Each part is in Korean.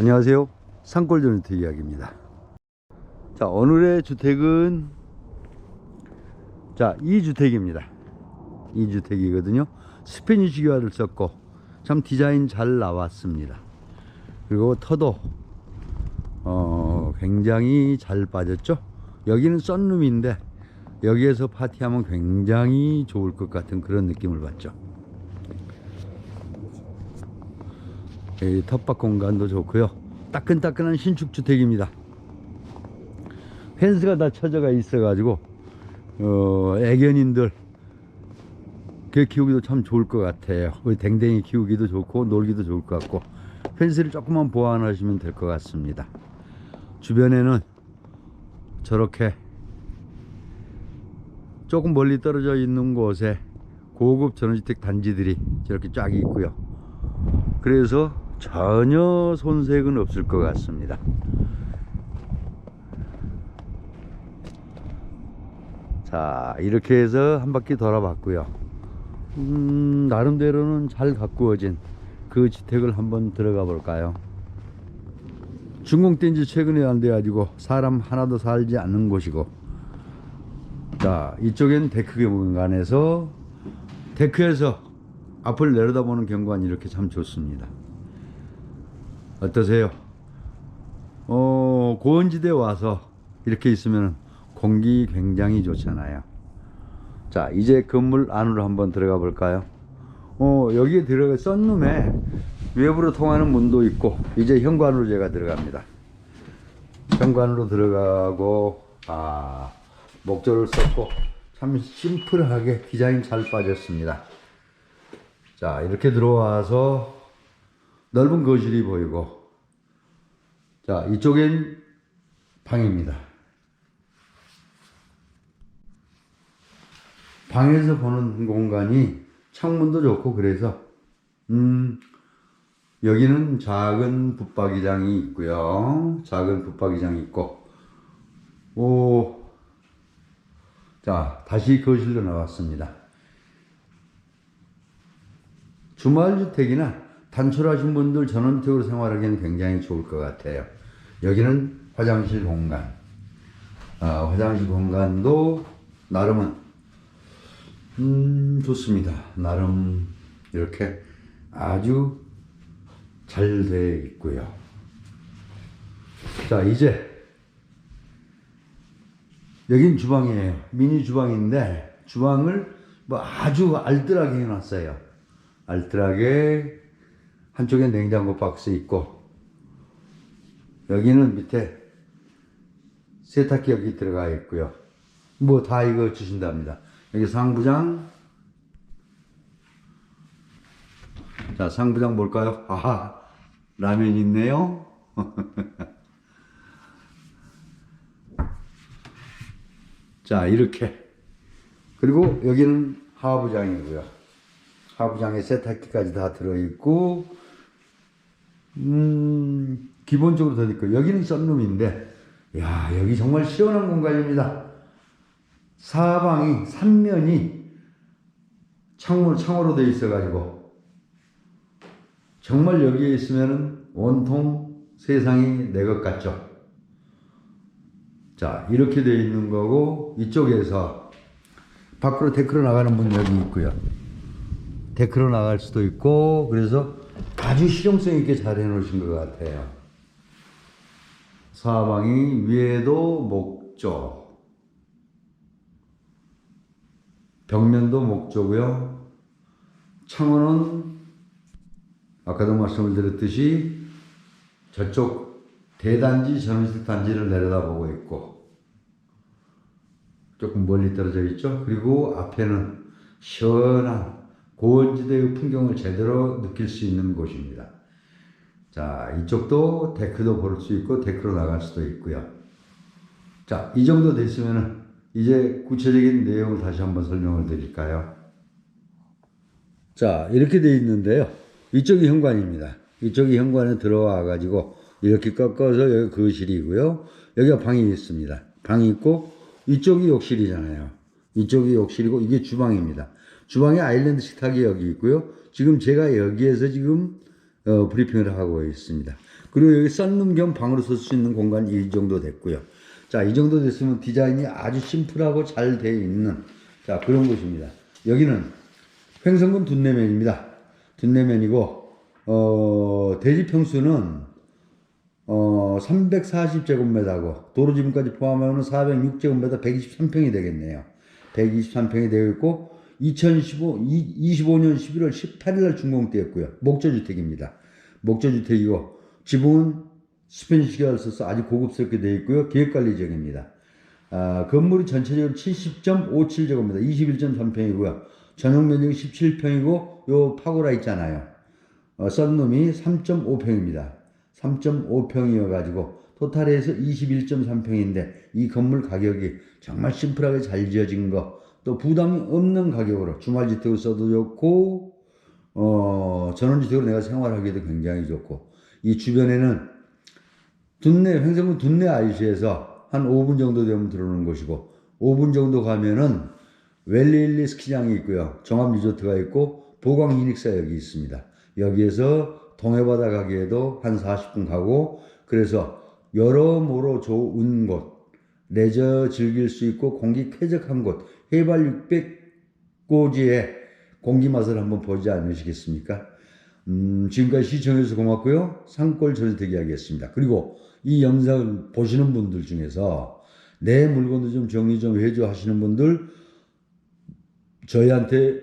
안녕하세요. 산골전주택 이야기입니다. 자, 오늘의 주택은 자, 이 주택입니다. 이 주택이거든요. 스페니쉬 기와를 썼고 참 디자인 잘 나왔습니다. 그리고 터도 어, 굉장히 잘 빠졌죠. 여기는 썬룸인데 여기에서 파티하면 굉장히 좋을 것 같은 그런 느낌을 받죠. 텃밭 공간도 좋고요. 따끈따끈한 신축 주택입니다. 펜스가 다 쳐져가 있어 가지고 어, 애견인들 개 키우기도 참 좋을 것 같아요. 우리 댕댕이 키우기도 좋고 놀기도 좋을 것 같고 펜스를 조금만 보완하시면 될 것 같습니다. 주변에는 저렇게 조금 멀리 떨어져 있는 곳에 고급 전원주택 단지들이 저렇게 쫙 있고요. 그래서 전혀 손색은 없을 것 같습니다. 자, 이렇게 해서 한 바퀴 돌아봤고요. 음, 나름대로는 잘 가꾸어진 그 주택을 한번 들어가 볼까요? 준공된 지 최근에 안 돼가지고 사람 하나도 살지 않는 곳이고 자 이쪽엔 데크 공간에서 데크에서 앞을 내려다보는 경관이 이렇게 참 좋습니다 어떠세요? 어 고원지대 와서 이렇게 있으면 공기 굉장히 좋잖아요 자 이제 건물 안으로 한번 들어가 볼까요? 어 여기에 들어가 썬룸에 외부로 통하는 문도 있고 이제 현관으로 제가 들어갑니다. 현관으로 들어가고 아 목조를 썼고 참 심플하게 디자인 잘 빠졌습니다. 자 이렇게 들어와서 넓은 거실이 보이고 자 이쪽엔 방입니다. 방에서 보는 공간이 창문도 좋고 그래서 음 여기는 작은 붙박이장이 있고요. 작은 붙박이장이 있고, 오, 자, 다시 거실로 나왔습니다. 주말주택이나 단촐하신 분들 전원주택으로 생활하기에는 굉장히 좋을 것 같아요. 여기는 화장실 공간. 아, 화장실 공간도 나름은, 음, 좋습니다. 나름, 이렇게 아주 잘 되어 있고요. 자, 이제 여긴 주방이에요. 미니 주방인데 주방을 뭐 아주 알뜰하게 해놨어요. 알뜰하게 한쪽에 냉장고 박스 있고 여기는 밑에 세탁기 여기 들어가 있고요. 뭐 다 이거 주신답니다. 여기 상부장 자, 상부장 볼까요? 아, 라면 있네요. 자, 이렇게. 그리고 여기는 하부장이고요. 하부장에 세탁기까지 다 들어있고, 음, 기본적으로 더 있고, 여기는 썬룸인데, 야, 여기 정말 시원한 공간입니다. 사방이, 삼면이 창문, 창으로 되어 있어가지고, 정말 여기에 있으면은 온통 세상이 내 것 같죠. 자, 이렇게 되어 있는 거고, 이쪽에서 밖으로 데크로 나가는 문 여기 있고요. 데크로 나갈 수도 있고, 그래서 아주 실용성 있게 잘 해놓으신 것 같아요. 사방이 위에도 목조, 벽면도 목조고요. 창호는 아까도 말씀을 드렸듯이 저쪽 대단지 전원주택 단지를 내려다보고 있고 조금 멀리 떨어져 있죠. 그리고 앞에는 시원한 고원지대의 풍경을 제대로 느낄 수 있는 곳입니다. 자, 이쪽도 데크도 볼 수 있고 데크로 나갈 수도 있고요. 자, 이 정도 됐으면은 이제 구체적인 내용을 다시 한번 설명을 드릴까요? 자, 이렇게 돼 있는데요. 이쪽이 현관입니다. 이쪽이 현관에 들어와 가지고 이렇게 꺾어서 여기 거실이고요. 여기가 방이 있습니다. 방이 있고 이쪽이 욕실이잖아요. 이쪽이 욕실이고 이게 주방입니다. 주방에 아일랜드 식탁이 여기 있고요. 지금 제가 여기에서 지금 어, 브리핑을 하고 있습니다. 그리고 여기 썬룸 겸 방으로 쓸 수 있는 공간이 이 정도 됐고요. 자, 이 정도 됐으면 디자인이 아주 심플하고 잘 되어 있는 자, 그런 곳입니다. 여기는 횡성군 둔내면입니다. 둔내면이고 어, 대지 평수는 어, 340제곱미터고 도로 지분까지 포함하면 406제곱미터 123평이 되겠네요. 123평이 되어 있고 2015 25년 11월 18일 날 준공되었고요. 목조주택입니다. 목조주택이고 지붕은 계열 써서 아주 고급스럽게 되어 있고요. 계획관리 지역입니다. 아, 건물이 전체적으로 70.57제곱미터 21.3평이고요. 전용 면적이 17평이고 요 파고라 있잖아요. 어, 썬룸이 3.5평입니다. 3.5평이어 가지고 토탈에서 21.3평인데 이 건물 가격이 정말 심플하게 잘 지어진 거. 또 부담이 없는 가격으로 주말주택으로 써도 좋고 어 전원주택으로 내가 생활하기도 굉장히 좋고. 이 주변에는 둔내 횡성군 둔내 IC에서 한 5분 정도 되면 들어오는 곳이고 5분 정도 가면은 웰리일리 스키장이 있고요. 종합 리조트가 있고 보광 히닉사 여기 있습니다. 여기에서 동해바다 가기에도 한 40분 가고 그래서 여러모로 좋은 곳 레저 즐길 수 있고 공기 쾌적한 곳 해발 600고지의 공기 맛을 한번 보지 않으시겠습니까? 음, 지금까지 시청해주셔서 고맙고요. 산골 전세대기 하겠습니다. 그리고 이 영상을 보시는 분들 중에서 내 물건도 좀 정리 좀 해줘 하시는 분들 저희한테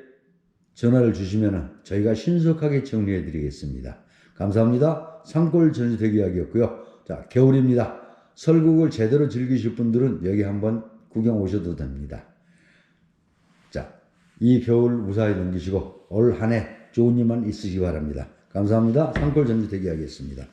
전화를 주시면 저희가 신속하게 정리해 드리겠습니다. 감사합니다. 산골 전세대기 하기였고요. 자, 겨울입니다. 설국을 제대로 즐기실 분들은 여기 한번 구경 오셔도 됩니다. 자, 이 겨울 무사히 넘기시고 올 한 해 좋은 일만 있으시기 바랍니다. 감사합니다. 산골 전주 대기하겠습니다.